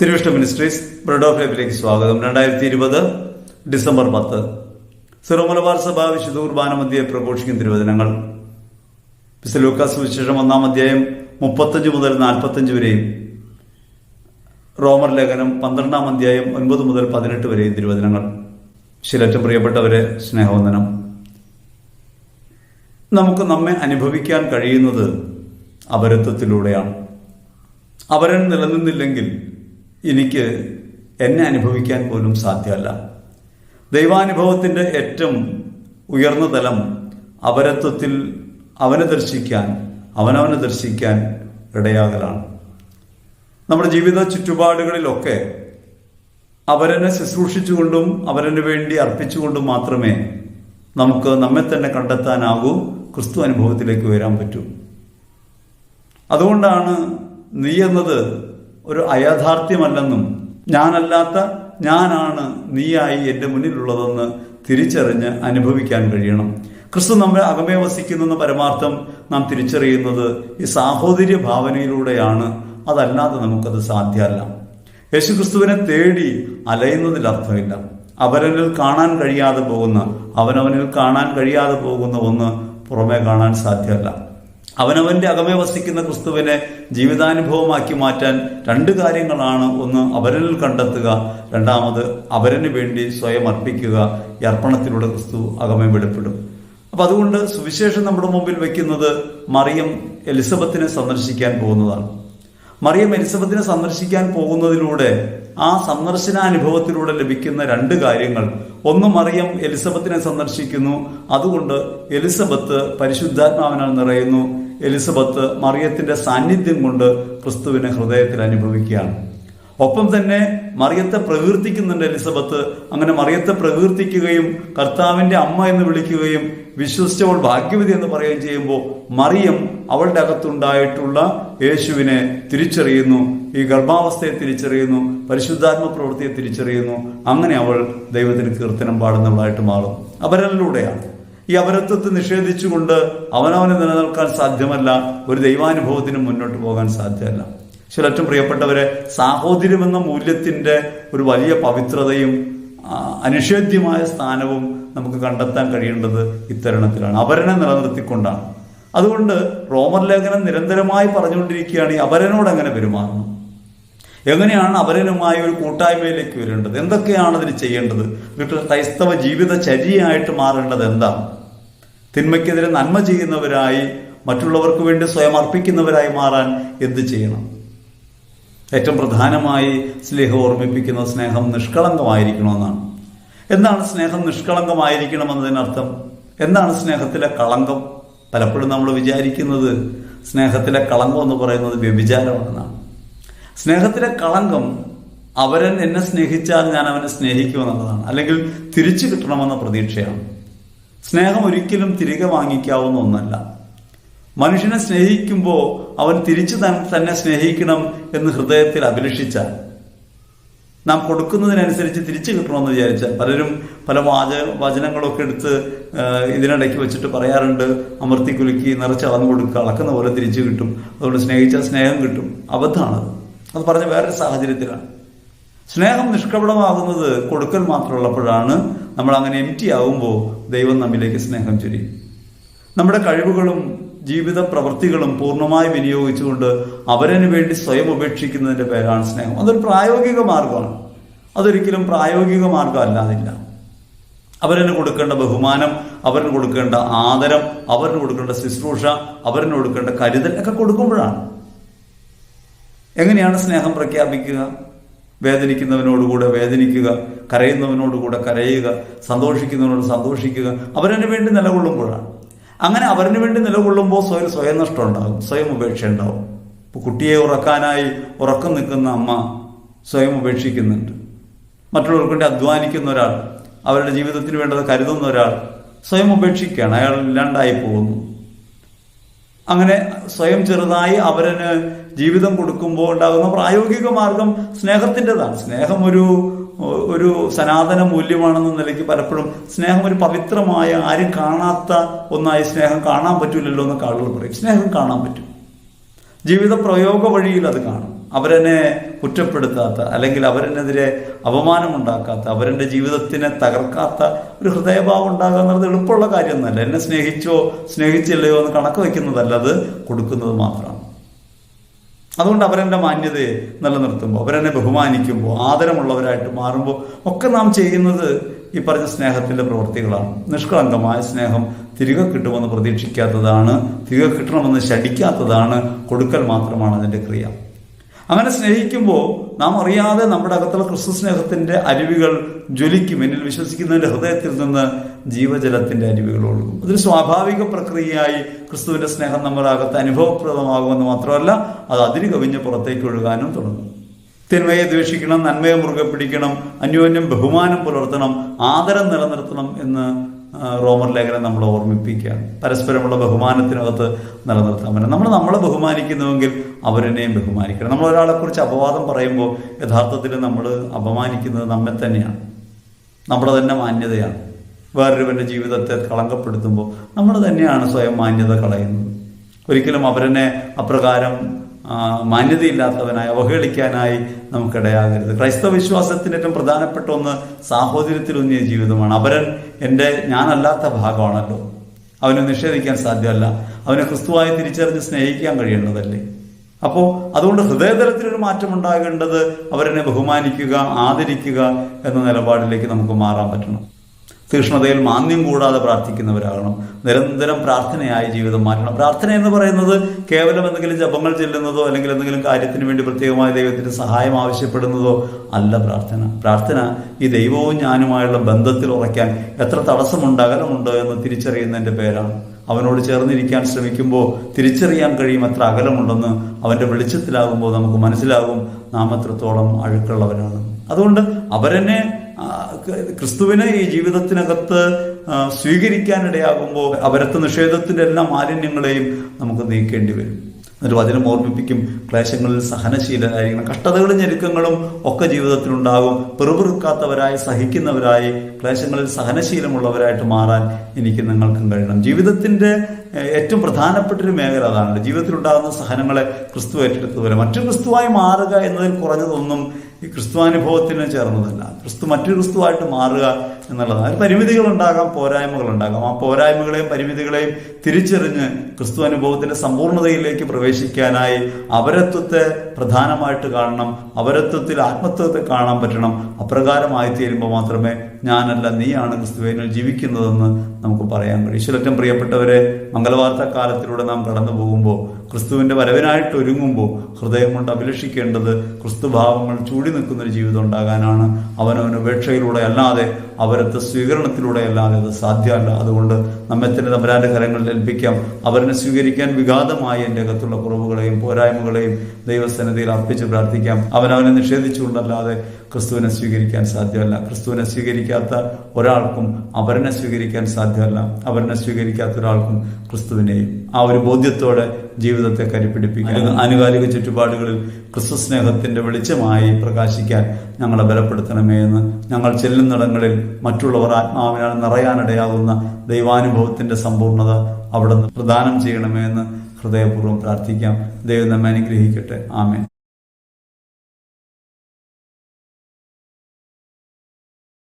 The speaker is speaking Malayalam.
തിരുവിഷ്ട മിനിസ്ട്രീസ് ബ്രഡ് ഓഫ് ലൈഫിലേക്ക് സ്വാഗതം. രണ്ടായിരത്തി ഇരുപത് ഡിസംബർ പത്ത്. സിറോ മലബാർ സഭ വിശുദ്ധ കുർബാന മധ്യയെ പ്രഘോഷിക്കുന്ന തിരുവചനങ്ങൾ. ലൂക്കാസ് സുവിശേഷം ഒന്നാം അധ്യായം മുപ്പത്തഞ്ച് മുതൽ നാൽപ്പത്തഞ്ച് വരെയും റോമർ ലേഖനം പന്ത്രണ്ടാം അധ്യായം ഒൻപത് മുതൽ പതിനെട്ട് വരെയും തിരുവചനങ്ങൾ. ശിലറ്റം പ്രിയപ്പെട്ടവരെ സ്നേഹവന്ദനം. നമുക്ക് നമ്മെ അനുഭവിക്കാൻ കഴിയുന്നത് അപരത്വത്തിലൂടെയാണ്. അവരൻ നിലനിന്നില്ലെങ്കിൽ എനിക്ക് എന്നെ അനുഭവിക്കാൻ പോലും സാധ്യമല്ല. ദൈവാനുഭവത്തിന്റെ ഏറ്റവും ഉയർന്ന തലം അപരത്വത്തിൽ അവനെ ദർശിക്കാൻ അവനവനെ ദർശിക്കാൻ ഇടയാകലാണ്. നമ്മുടെ ജീവിത ചുറ്റുപാടുകളിലൊക്കെ അവരനെ ശുശ്രൂഷിച്ചുകൊണ്ടും അവരന് വേണ്ടി അർപ്പിച്ചുകൊണ്ടും മാത്രമേ നമുക്ക് നമ്മെ തന്നെ കണ്ടെത്താനാകൂ ക്രിസ്തു അനുഭവത്തിലേക്ക് വരാൻ പറ്റൂ. അതുകൊണ്ടാണ് നീ എന്നത് ഒരു അയാഥാർത്ഥ്യമല്ലെന്നും ഞാനല്ലാത്ത ഞാനാണ് നീയായി എന്റെ മുന്നിലുള്ളതെന്ന് തിരിച്ചറിഞ്ഞ് അനുഭവിക്കാൻ കഴിയണം. ക്രിസ്തു നമ്മെ അകമേ വസിക്കുന്നെന്ന പരമാർത്ഥം നാം തിരിച്ചറിയുന്നത് ഈ സാഹോദര്യ ഭാവനയിലൂടെയാണ്. അതല്ലാതെ നമുക്കത് സാധ്യമല്ല. യേശു ക്രിസ്തുവിനെ തേടി അലയുന്നതിൽ അർത്ഥമില്ല. അവരനിൽ കാണാൻ കഴിയാതെ പോകുന്ന അവനവനിൽ കാണാൻ കഴിയാതെ പോകുന്ന ഒന്ന് പുറമേ കാണാൻ സാധ്യമല്ല. അവനവന്റെ അകമേ വസിക്കുന്ന ക്രിസ്തുവിനെ ജീവിതാനുഭവമാക്കി മാറ്റാൻ രണ്ട് കാര്യങ്ങളാണ് ഒന്ന് അവരിൽ കണ്ടെത്തുക രണ്ടാമത് അവരന് വേണ്ടി സ്വയം അർപ്പിക്കുക ഈ അർപ്പണത്തിലൂടെ ക്രിസ്തു അകമേ വെളിപ്പെടും. അപ്പൊ അതുകൊണ്ട് സുവിശേഷം നമ്മുടെ മുമ്പിൽ വെക്കുന്നത് മറിയം എലിസബത്തിനെ സന്ദർശിക്കാൻ പോകുന്നതാണ്. മറിയം എലിസബത്തിനെ സന്ദർശിക്കാൻ പോകുന്നതിലൂടെ ആ സന്ദർശനാനുഭവത്തിലൂടെ ലഭിക്കുന്ന രണ്ട് കാര്യങ്ങൾ. ഒന്ന് മറിയം എലിസബത്തിനെ സന്ദർശിക്കുന്നു. അതുകൊണ്ട് എലിസബത്ത് പരിശുദ്ധാത്മാവിനാൽ നിറയുന്നു. എലിസബത്ത് മറിയത്തിന്റെ സാന്നിധ്യം കൊണ്ട് ക്രിസ്തുവിനെ ഹൃദയത്തിൽ അനുഭവിക്കുകയാണ്. ഒപ്പം തന്നെ മറിയത്തെ പ്രകീർത്തിക്കുന്നുണ്ട് എലിസബത്ത്. അങ്ങനെ മറിയത്തെ പ്രകീർത്തിക്കുകയും കർത്താവിന്റെ അമ്മ എന്ന് വിളിക്കുകയും വിശ്വസിച്ചവൾ ഭാഗ്യവതി എന്ന് പറയുകയും ചെയ്യുമ്പോൾ മറിയം അവളുടെ അകത്തുണ്ടായിട്ടുള്ള യേശുവിനെ തിരിച്ചറിയുന്നു. ഈ ഗർഭാവസ്ഥയെ തിരിച്ചറിയുന്നു. പരിശുദ്ധാത്മ പ്രവൃത്തിയെ തിരിച്ചറിയുന്നു. അങ്ങനെ അവൾ ദൈവത്തിന് കീർത്തനം പാടുന്നവളായിട്ട് മാറും അപരനിലൂടെയാണ് ഈ അപരത്വത്തെ നിഷേധിച്ചുകൊണ്ട് അവനവനെ നിലനിൽക്കാൻ സാധ്യമല്ല ഒരു ദൈവാനുഭവത്തിന് മുന്നോട്ട് പോകാൻ സാധ്യമല്ല. ചിലറ്റും പ്രിയപ്പെട്ടവരെ സാഹോദര്യം എന്ന മൂല്യത്തിന്റെ ഒരു വലിയ പവിത്രതയും അനിഷേധ്യമായ സ്ഥാനവും നമുക്ക് കണ്ടെത്താൻ കഴിയേണ്ടത് ഇത്തരണത്തിലാണ്. അപരനെ നിലനിർത്തിക്കൊണ്ടാണ്. അതുകൊണ്ട് റോമർ ലേഖനം നിരന്തരമായി പറഞ്ഞുകൊണ്ടിരിക്കുകയാണ് ഈ അപരനോട് എങ്ങനെ പെരുമാറണം എങ്ങനെയാണ് അപരനുമായി ഒരു കൂട്ടായ്മയിലേക്ക് വരേണ്ടത്? എന്തൊക്കെയാണ് അതിന് ചെയ്യേണ്ടത്? ക്രൈസ്തവ ജീവിതചര്യയായിട്ട് മാറേണ്ടത് എന്താണ്? തിന്മയ്ക്കെതിരെ നന്മ ചെയ്യുന്നവരായി മറ്റുള്ളവർക്ക് വേണ്ടി സ്വയം അർപ്പിക്കുന്നവരായി മാറാൻ എന്ത് ചെയ്യണം? ഏറ്റവും പ്രധാനമായി സ്നേഹം ഓർമ്മിപ്പിക്കുന്ന സ്നേഹം നിഷ്കളങ്കമായിരിക്കണമെന്നാണ്. എന്താണ് സ്നേഹം നിഷ്കളങ്കമായിരിക്കണമെന്നതിനർത്ഥം? എന്താണ് സ്നേഹത്തിലെ കളങ്കം? പലപ്പോഴും നമ്മൾ വിചാരിക്കുന്നത് സ്നേഹത്തിലെ കളങ്കം എന്ന് പറയുന്നത് വ്യഭിചാരമാണെന്നാണ്. സ്നേഹത്തിലെ കളങ്കം അവരൻ എന്നെ സ്നേഹിച്ചാൽ ഞാൻ അവനെ സ്നേഹിക്കുമെന്നുള്ളതാണ്. അല്ലെങ്കിൽ തിരിച്ചു കിട്ടണമെന്ന പ്രതീക്ഷയാണ്. സ്നേഹം ഒരിക്കലും തിരികെ വാങ്ങിക്കാവുന്ന ഒന്നല്ല. മനുഷ്യനെ സ്നേഹിക്കുമ്പോൾ അവൻ തിരിച്ചു തന്നെ സ്നേഹിക്കണം എന്ന് ഹൃദയത്തിൽ അഭിലഷിച്ചാൽ നാം കൊടുക്കുന്നതിനനുസരിച്ച് തിരിച്ചു കിട്ടണമെന്ന് വിചാരിച്ചാൽ പലരും പല വാച വചനങ്ങളൊക്കെ എടുത്ത് ഇതിനിടയ്ക്ക് വെച്ചിട്ട് പറയാറുണ്ട് അമർത്തി കുലുക്കി നിറച്ച് അളന്നു കൊടുക്കുക അളക്കുന്ന പോലെ തിരിച്ചു കിട്ടും. അതുകൊണ്ട് സ്നേഹിച്ചാൽ സ്നേഹം കിട്ടും. അബദ്ധമാണത്. അത് പറഞ്ഞ വേറൊരു സാഹചര്യത്തിലാണ്. സ്നേഹം നിഷ്കപടമാകുന്നത് കൊടുക്കൽ മാത്രമുള്ളപ്പോഴാണ് നമ്മൾ അങ്ങനെ എം ടി ആവുമ്പോൾ ദൈവം നമ്മിലേക്ക് സ്നേഹം ചൊരിയും. നമ്മുടെ കഴിവുകളും ജീവിത പ്രവൃത്തികളും പൂർണമായി വിനിയോഗിച്ചുകൊണ്ട് അവരന് വേണ്ടി സ്വയം ഉപേക്ഷിക്കുന്നതിന്റെ പേരാണ് സ്നേഹം. അതൊരു പ്രായോഗിക മാർഗമാണ് അതൊരിക്കലും പ്രായോഗിക മാർഗം അല്ലാതില്ല. അവരന് കൊടുക്കേണ്ട ബഹുമാനം അവരിന് കൊടുക്കേണ്ട ആദരം അവരിന് കൊടുക്കേണ്ട ശുശ്രൂഷ അവരിന് കൊടുക്കേണ്ട കരുതൽ ഒക്കെ കൊടുക്കുമ്പോഴാണ്. എങ്ങനെയാണ് സ്നേഹം പ്രഖ്യാപിക്കുക? വേദനിക്കുന്നവനോടുകൂടെ വേദനിക്കുക കരയുന്നവനോടുകൂടെ കരയുക സന്തോഷിക്കുന്നവനോട് സന്തോഷിക്കുക അവരതിനു വേണ്ടി നിലകൊള്ളുമ്പോഴാണ്. അങ്ങനെ അവരന് വേണ്ടി നിലകൊള്ളുമ്പോൾ സ്വയം സ്വയം നഷ്ടം ഉണ്ടാകും സ്വയം ഉപേക്ഷ ഉണ്ടാവും ഇപ്പോൾ കുട്ടിയെ ഉറക്കാനായി ഉറക്കം നിൽക്കുന്ന അമ്മ സ്വയം ഉപേക്ഷിക്കുന്നുണ്ട്. മറ്റുള്ളവർക്ക് വേണ്ടി അധ്വാനിക്കുന്ന ഒരാൾ അവരുടെ ജീവിതത്തിന് വേണ്ടത് കരുതുന്ന ഒരാൾ സ്വയം ഉപേക്ഷിക്കുകയാണ്. അയാൾ ഇല്ലാണ്ടായി പോകുന്നു. അങ്ങനെ സ്വയം ചെറുതായി അവരന് ജീവിതം കൊടുക്കുമ്പോൾ ഉണ്ടാകുന്ന പ്രായോഗിക മാർഗം സ്നേഹത്തിന്റെതാണ്. സ്നേഹം ഒരു ഒരു സനാതന മൂല്യമാണെന്ന നിലയ്ക്ക് പലപ്പോഴും സ്നേഹം ഒരു പവിത്രമായ ആരും കാണാത്ത ഒന്നായി സ്നേഹം കാണാൻ പറ്റില്ലല്ലോ എന്ന് ആളുകൾ പറയും. സ്നേഹം കാണാൻ പറ്റും. ജീവിത പ്രയോഗ വഴിയിൽ അത് കാണും. അവരെന്നെ കുറ്റപ്പെടുത്താത്ത അല്ലെങ്കിൽ അവരെന്നെതിരെ അപമാനമുണ്ടാക്കാത്ത അവരെന്റെ ജീവിതത്തിനെ തകർക്കാത്ത ഒരു ഹൃദയഭാവം ഉണ്ടാകുക എന്നുള്ളത് എളുപ്പമുള്ള കാര്യമൊന്നുമല്ല. എന്നെ സ്നേഹിച്ചോ സ്നേഹിച്ചില്ലയോ എന്ന് കണക്ക് വയ്ക്കുന്നതല്ല അത് കൊടുക്കുന്നത് മാത്രമാണ്. അതുകൊണ്ട് അവരെന്റെ മാന്യതയെ നിലനിർത്തുമ്പോൾ അവരെന്നെ ബഹുമാനിക്കുമ്പോൾ ആദരമുള്ളവരായിട്ട് മാറുമ്പോൾ ഒക്കെ നാം ചെയ്യുന്നത് ഈ പറഞ്ഞ സ്നേഹത്തിന്റെ പ്രവൃത്തികളാണ്. നിഷ്കളങ്കമായ സ്നേഹം തിരികെ കിട്ടുമെന്ന് പ്രതീക്ഷിക്കാത്തതാണ് തിരികെ കിട്ടണമെന്ന് ശടിക്കാത്തതാണ് കൊടുക്കൽ മാത്രമാണ് അതിന്റെ ക്രിയ. അങ്ങനെ സ്നേഹിക്കുമ്പോൾ നാം അറിയാതെ നമ്മുടെ അകത്തുള്ള ക്രിസ്തു സ്നേഹത്തിന്റെ അരുവികൾ ജ്വലിക്കും. എന്നിൽ വിശ്വസിക്കുന്നതിന്റെ ഹൃദയത്തിൽ നിന്ന് ജീവജലത്തിന്റെ അരുവികൾ ഒഴുകും. അതൊരു സ്വാഭാവിക പ്രക്രിയയായി ക്രിസ്തുവിന്റെ സ്നേഹം നമ്മുടെ അകത്ത് അനുഭവപ്രദമാകുമെന്ന് മാത്രമല്ല അത് അതിര് കവിഞ്ഞ് പുറത്തേക്ക് ഒഴുകാനും തുടങ്ങും. തിന്മയെ ദ്വേഷിക്കണം നന്മയെ മുറുകെ പിടിക്കണം അന്യോന്യം ബഹുമാനം പുലർത്തണം ആദരം നിലനിർത്തണം എന്ന് റോമർ ലേഖനം നമ്മൾ ഓർമ്മിപ്പിക്കുകയാണ് പരസ്പരമുള്ള ബഹുമാനത്തിനകത്ത് നിലനിർത്താൻ പറ്റും. നമ്മൾ നമ്മളെ ബഹുമാനിക്കുന്നുവെങ്കിൽ അവരെന്നെയും ബഹുമാനിക്കണം. നമ്മൾ ഒരാളെക്കുറിച്ച് അപവാദം പറയുമ്പോൾ യഥാർത്ഥത്തിൽ നമ്മൾ അപമാനിക്കുന്നത് നമ്മെ തന്നെയാണ്. നമ്മുടെ തന്നെ മാന്യതയാണ്. വേറൊരുവന്റെ ജീവിതത്തെ കളങ്കപ്പെടുത്തുമ്പോൾ നമ്മൾ തന്നെയാണ് സ്വയം മാന്യത കളയുന്നത്. ഒരിക്കലും അവരെന്നെ അപ്രകാരം മാന്യതയില്ലാത്തവനായി അവഹേളിക്കാനായി നമുക്കിടയാകരുത് ക്രൈസ്തവ വിശ്വാസത്തിന്റെ ഏറ്റവും പ്രധാനപ്പെട്ട ഒന്ന് സാഹോദര്യത്തിലൊന്നിയ ജീവിതമാണ്. അവരൻ എന്റെ ഞാനല്ലാത്ത ഭാഗമാണല്ലോ. അവനെ നിഷേധിക്കാൻ സാധ്യമല്ല. അവനെ ക്രിസ്തുവായി തിരിച്ചറിഞ്ഞ് സ്നേഹിക്കാൻ കഴിയേണ്ടതല്ലേ? അപ്പോൾ അതുകൊണ്ട് ഹൃദയതലത്തിലൊരു മാറ്റം ഉണ്ടാകേണ്ടത് അവരെന്നെ ബഹുമാനിക്കുക ആദരിക്കുക എന്ന നിലപാടിലേക്ക് നമുക്ക് മാറാൻ പറ്റണം. തീക്ഷ്ണതയിൽ മാന്യം കൂടാതെ പ്രാർത്ഥിക്കുന്നവരാകണം. നിരന്തരം പ്രാർത്ഥനയായി ജീവിതം മാറ്റണം. പ്രാർത്ഥന എന്ന് പറയുന്നത് കേവലം എന്തെങ്കിലും ജപങ്ങൾ ചെല്ലുന്നതോ അല്ലെങ്കിൽ എന്തെങ്കിലും കാര്യത്തിന് വേണ്ടി പ്രത്യേകമായ ദൈവത്തിന്റെ സഹായം ആവശ്യപ്പെടുന്നതോ അല്ല പ്രാർത്ഥന. പ്രാർത്ഥന ഈ ദൈവവും ഞാനുമായുള്ള ബന്ധത്തിൽ ഉറയ്ക്കാൻ എത്ര തടസ്സമുണ്ട് അകലമുണ്ടോ എന്ന് തിരിച്ചറിയുന്നതിന്റെ പേരാണ്. അവനോട് ചേർന്നിരിക്കാൻ ശ്രമിക്കുമ്പോൾ തിരിച്ചറിയാൻ കഴിയും എത്ര അകലമുണ്ടെന്ന് അവന്റെ വെളിച്ചത്തിലാകുമ്പോൾ നമുക്ക് മനസ്സിലാകും. നാം എത്രത്തോളം അഴുക്കുള്ളവരാണ്. അതുകൊണ്ട് അവരെന്നെ ക്രിസ്തുവിനെ ഈ ജീവിതത്തിനകത്ത് സ്വീകരിക്കാനിടയാകുമ്പോൾ അവരത്തെ നിഷേധത്തിന്റെ എല്ലാ മാലിന്യങ്ങളെയും നമുക്ക് നീക്കേണ്ടി വരും. എന്നിട്ട് വചനം ഓർമ്മിപ്പിക്കും ക്ലേശങ്ങളിൽ സഹനശീലരായിരിക്കണം കഷ്ടതകളും ഞെരുക്കങ്ങളും ഒക്കെ ജീവിതത്തിലുണ്ടാകും. പെറുപെറുക്കാത്തവരായി സഹിക്കുന്നവരായി ക്ലേശങ്ങളിൽ സഹനശീലമുള്ളവരായിട്ട് മാറാൻ എനിക്ക് നിങ്ങൾക്കും കഴിയണം. ജീവിതത്തിന്റെ ഏറ്റവും പ്രധാനപ്പെട്ട ഒരു മേഖല അതാണ്. ജീവിതത്തിലുണ്ടാകുന്ന സഹനങ്ങളെ ക്രിസ്തു ഏറ്റെടുത്തതുപോലെ മറ്റു ക്രിസ്തുവായി മാറുക എന്നതിൽ കുറഞ്ഞതൊന്നും ഈ ക്രിസ്തുവാനുഭവത്തിന് ചേർന്നതല്ല. ക്രിസ്തു മറ്റൊരു ക്രിസ്തുവായിട്ട് മാറുക എന്നുള്ളതാണ്. അതിൽ പോരായ്മകൾ ഉണ്ടാകാം ആ പോരായ്മകളെയും പരിമിതികളെയും തിരിച്ചറിഞ്ഞ് ക്രിസ്തു അനുഭവത്തിന്റെ സമ്പൂർണതയിലേക്ക് പ്രവേശിക്കാനായി അപരത്വത്തെ പ്രധാനമായിട്ട് കാണണം അപരത്വത്തിൽ ആത്മത്വത്തെ കാണാൻ പറ്റണം അപ്രകാരമായി തീരുമ്പോൾ മാത്രമേ ഞാനല്ല നീയാണ് ക്രിസ്തുവേനിൽ ജീവിക്കുന്നതെന്ന് നമുക്ക് പറയാൻ കഴിയും. ഈശ്വരറ്റം പ്രിയപ്പെട്ടവരെ മംഗളവാർത്ത കാലത്തിലൂടെ നാം കടന്നു പോകുമ്പോൾ ക്രിസ്തുവിന്റെ വരവിനായിട്ട് ഒരുങ്ങുമ്പോൾ ഹൃദയം കൊണ്ട് അഭിലഷിക്കേണ്ടത് ക്രിസ്തുഭാവങ്ങൾ ചൂടി നിൽക്കുന്നൊരു ജീവിതം ഉണ്ടാകാനാണ്. അവനവന് ഉപേക്ഷയിലൂടെ അല്ലാതെ അവരത്തെ സ്വീകരണത്തിലൂടെ അല്ലാതെ അത് സാധ്യമല്ല. അതുകൊണ്ട് നമ്മെ തന്നെ തമ്പരാന്റെ കരങ്ങളിൽ ഏൽപ്പിക്കാം. അവരനെ സ്വീകരിക്കാൻ വിഘാതമായി എന്റെ അകത്തുള്ള കുറവുകളെയും പോരായ്മകളെയും ദൈവസന്നിധിയിൽ അർപ്പിച്ച് പ്രാർത്ഥിക്കാം. അവനവനെ നിഷേധിച്ചുകൊണ്ടല്ലാതെ ക്രിസ്തുവിനെ സ്വീകരിക്കാൻ സാധ്യമല്ല. ക്രിസ്തുവിനെ സ്വീകരിക്കാത്ത ഒരാൾക്കും അവരനെ സ്വീകരിക്കാൻ സാധ്യമല്ല. അവരനെ സ്വീകരിക്കാത്ത ഒരാൾക്കും ക്രിസ്തുവിനെയും ആ ഒരു ബോധ്യത്തോടെ ജീവിതത്തെ കരിപ്പിടിപ്പിക്കുക ആനുകാലിക ചുറ്റുപാടുകളിൽ ക്രിസ്തു സ്നേഹത്തിന്റെ വെളിച്ചമായി പ്രകാശിക്കാൻ ഞങ്ങളെ ബലപ്പെടുത്തണമേ എന്ന് ഞങ്ങൾ ചെല്ലുന്നിടങ്ങളിൽ മറ്റുള്ളവർ ആത്മാവിനാൽ നിറയാനിടയാകുന്ന ദൈവാനുഭവത്തിന്റെ സമ്പൂർണത അവിടെ നിന്ന് പ്രദാനം ചെയ്യണമേ എന്ന് ഹൃദയപൂർവം പ്രാർത്ഥിക്കാം. ദൈവം നമ്മെ അനുഗ്രഹിക്കട്ടെ. ആമേൻ.